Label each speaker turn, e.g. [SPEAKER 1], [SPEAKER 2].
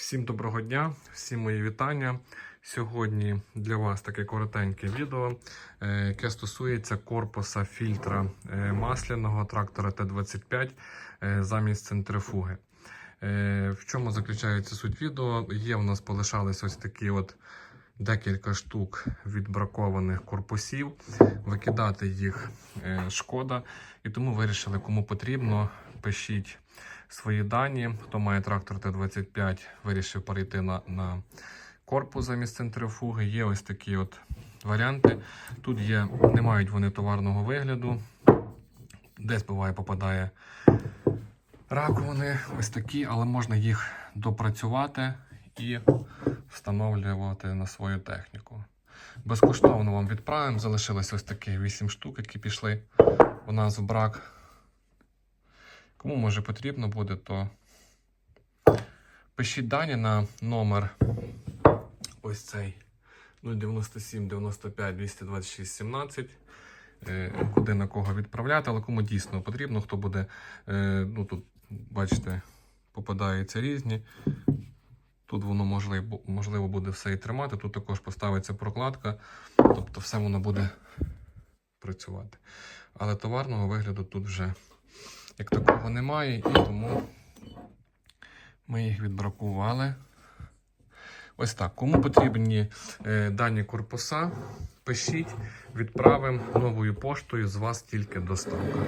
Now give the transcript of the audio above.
[SPEAKER 1] Всім доброго дня, всім мої вітання. Сьогодні для вас таке коротеньке відео, е, яке стосується корпуса фільтра е, масляного трактора Т-25 е, замість центрифуги. В чому заключається суть відео? Є в нас полишались ось такі от декілька штук відбракованих корпусів. Викидати їх шкода, і тому вирішили, кому потрібно, пишіть свої дані. Хто має трактор Т-25, вирішив перейти на, на корпус замість центрифуги. Є ось такі от варіанти. Тут є, не мають вони товарного вигляду. Десь буває попадає раковини, ось такі, але можна їх допрацювати і встановлювати на свою техніку. Безкоштовно вам відправимо. Залишилось ось таких 8 штук, які пішли у нас в брак. Кому може потрібно буде, то пишіть дані на номер ось цей 097 95 226 17. е, Куди на кого відправляти, але кому дійсно потрібно, хто буде, е, ну тут, бачите, попадаються різні. Тут воно можливо, можливо буде все і тримати. Тут також поставиться прокладка, тобто все воно буде працювати. Але товарного вигляду тут вже як такого немає, і тому ми їх відбракували. Ось так. Кому потрібні е, дані корпуса, пишіть, відправимо новою поштою з вас тільки доставка.